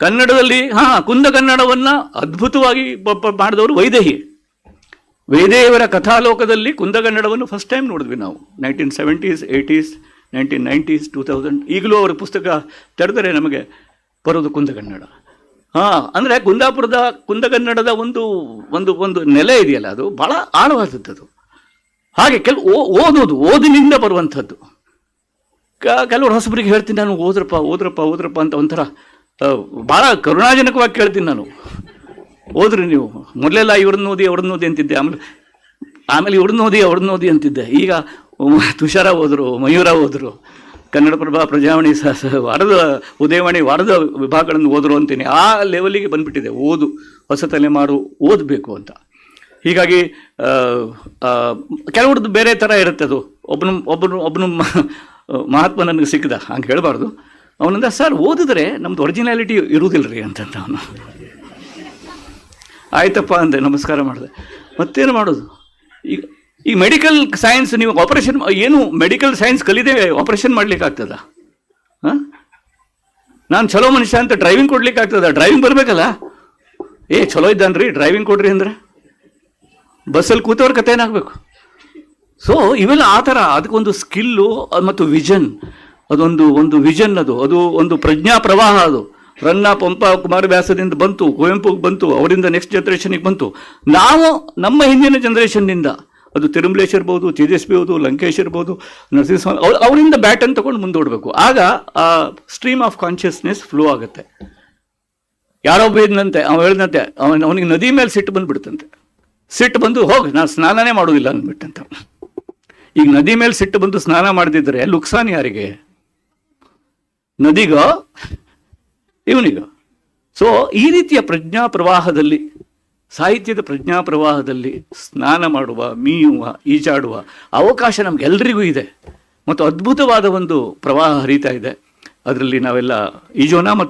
ಕನ್ನಡದಲ್ಲಿ, ಹಾ, ಕುಂದ ಕನ್ನಡವನ್ನ ಅದ್ಭುತವಾಗಿ ಮಾಡಿದವರು ವೈದೇಹಿ. ವೇದೇವರ ಕಥಾಲೋಕದಲ್ಲಿ ಕುಂದಗನ್ನಡವನ್ನು ಫಸ್ಟ್ ಟೈಮ್ ನೋಡಿದ್ವಿ ನಾವು. Nineteen seventies eighties nineteen nineties two thousand ಈಗಲೂ ಅವರ ಪುಸ್ತಕ ತೆರೆದರೆ ನಮಗೆ ಬರೋದು ಕುಂದಗನ್ನಡ ಹಾಂ, ಅಂದರೆ ಕುಂದಾಪುರದ ಕುಂದಗನ್ನಡದ ಒಂದು ಒಂದು ಒಂದು ನೆಲೆ ಇದೆಯಲ್ಲ ಅದು? ಭಾಳ ಆಳವಾದದ್ದು ಹಾಗೆ ಕೆಲವು ಓ- ಓದೋದು ಓದಿನಿಂದ ಬರುವಂಥದ್ದು. ಕೆಲವರು ಹೊಸಬರಿಗೆ ಹೇಳ್ತೀನಿ, ನಾನು ಓದ್ರಪ್ಪ ಓದ್ರಪ್ಪ ಓದ್ರಪ್ಪ ಅಂತ ಒಂಥರ ಭಾಳ ಕರುಣಾಜನಕವಾಗಿ ಕೇಳ್ತೀನಿ ನಾನು. ಹೋದ್ರಿ ನೀವು. ಮೊದಲೆಲ್ಲ ಇವ್ರನ್ನ ಓದಿ, ಅವ್ರನ್ನ ಓದಿ ಅಂತಿದ್ದೆ. ಆಮೇಲೆ ಆಮೇಲೆ ಇವ್ರನ್ನ ಓದಿ, ಅವ್ರನ್ನ ಓದಿ ಅಂತಿದ್ದೆ. ಈಗ ತುಷಾರ ಹೋದರು, ಮಯೂರ ಕನ್ನಡ ಕನ್ನಡಪ್ರಭ, ಪ್ರಜಾವಾಣಿ ಸ, ಸ- ವಾರದ, ಉದಯವಾಣಿ ವಾರದ ವಿಭಾಗಗಳನ್ನು ಓದರು ಅಂತೀನಿ. ಆ ಲೆವೆಲಿಗೆ ಬಂದ್ಬಿಟ್ಟಿದೆ. ಓದು, ಹೊಸ ತಲೆಮಾರು ಓದಬೇಕು ಅಂತ. ಹೀಗಾಗಿ ಕೆಲವ್ರದ್ದು ಬೇರೆ ಥರ ಇರುತ್ತೆ ಅದು. ಒಬ್ಬನು ಒಬ್ಬನು ಒಬ್ಬನು ಮಹಾತ್ಮ ನನಗೆ ಸಿಕ್ಕಿದ. ಹಂಗೆ ಹೇಳಬಾರ್ದು. ಅವನಿಂದ, ಸರ್, ಓದಿದ್ರೆ ನಮ್ದು ಒರಿಜಿನಾಲಿಟಿ ಇರುವುದಿಲ್ಲ ರೀ ಅಂತಂತ ಅವನು. ಆಯ್ತಪ್ಪ ಅಂದೆ, ನಮಸ್ಕಾರ ಮಾಡಿದೆ. ಮತ್ತೇನು ಮಾಡೋದು? ಈಗ ಈ ಮೆಡಿಕಲ್ ಸೈನ್ಸ್ ನೀವು ಆಪರೇಷನ್ ಏನು ಮೆಡಿಕಲ್ ಸೈನ್ಸ್ ಕಲಿದೆ ಆಪರೇಷನ್ ಮಾಡ್ಲಿಕ್ಕೆ ಆಗ್ತದ? ಹಾಂ? ನಾನು ಚಲೋ ಮನುಷ್ಯ ಅಂತ ಡ್ರೈವಿಂಗ್ ಕೊಡ್ಲಿಕ್ಕೆ ಆಗ್ತದ? ಡ್ರೈವಿಂಗ್ ಬರಬೇಕಲ್ಲ? ಏ ಚಲೋ ಇದ್ದಾನ್ರಿ ಡ್ರೈವಿಂಗ್ ಕೊಡ್ರಿ ಅಂದ್ರೆ. ಬಸ್ಸಲ್ಲಿ ಕೂತವ್ರ ಕತೆ ಏನಾಗಬೇಕು ಸೊ ಇವೆಲ್ಲ ಆ ಥರ, ಅದಕ್ಕೊಂದು ಸ್ಕಿಲ್ಲು ಮತ್ತು ವಿಷನ್ ಅದೊಂದು, ಒಂದು ವಿಷನ್ ಅದು. ಅದು ಒಂದು ಪ್ರಜ್ಞಾ ಪ್ರವಾಹ ಅದು. ರನ್ನ ಪಂಪ ಕುಮಾರವ್ಯಾಸದಿಂದ ಬಂತು ಕುವೆಂಪುಗೆ ಬಂತು, ಅವರಿಂದ ನೆಕ್ಸ್ಟ್ ಜನ್ರೇಷನಿಗೆ ಬಂತು. ನಾವು ನಮ್ಮ ಹಿಂದಿನ ಜನ್ರೇಷನ್ನಿಂದ ಅದು ತಿರುಮಲೇಶ್ ಇರ್ಬೋದು ತೇಜಸ್ವಿ ಇರ್ಬೋದು ಲಂಕೇಶ್ ಇರ್ಬೋದು, ನರಸಿಂಹಸ್ವಾಮಿ, ಅವ್ರು, ಅವರಿಂದ ಬ್ಯಾಟನ್ ತಗೊಂಡು ಮುಂದೋಡ್ಬೇಕು ಆಗ, ಆ ಸ್ಟ್ರೀಮ್ ಆಫ್ ಕಾನ್ಷಿಯಸ್ನೆಸ್ ಫ್ಲೋ ಆಗುತ್ತೆ. ಯಾರೋ ಒಬ್ಬ ಇದ್ನಂತೆ, ಅವ ಹೇಳ್ದಂತೆ, ಅವನ, ಅವನಿಗೆ ನದಿ ಮೇಲೆ ಸಿಟ್ಟು ಬಂದುಬಿಡ್ತಂತೆ. ಸಿಟ್ಟು ಬಂದು ಹೋಗಿ ನಾನು ಸ್ನಾನನೇ ಮಾಡೋದಿಲ್ಲ ಅಂದ್ಬಿಟ್ಟಂತೆ. ಈಗ ನದಿ ಮೇಲೆ ಸಿಟ್ಟು ಬಂದು ಸ್ನಾನ ಮಾಡದಿದ್ದರೆ ಲುಕ್ಸಾನ್ ಯಾರಿಗೆ? ನದಿಗೋ? ಇವನಿಗೋ? ಸೊ ಈ ರೀತಿಯ ಪ್ರಜ್ಞಾ ಪ್ರವಾಹದಲ್ಲಿ ಸಾಹಿತ್ಯದ ಪ್ರಜ್ಞಾ ಪ್ರವಾಹದಲ್ಲಿ ಸ್ನಾನ ಮಾಡುವ, ಮೀಯುವ, ಈಜಾಡುವ ಅವಕಾಶ ನಮಗೆಲ್ಲರಿಗೂ ಇದೆ. ಮತ್ತು ಅದ್ಭುತವಾದ ಒಂದು ಪ್ರವಾಹ ಹರಿತಾ ಇದೆ. ಅದರಲ್ಲಿ ನಾವೆಲ್ಲ ಈಜೋಣ ಮತ್ತು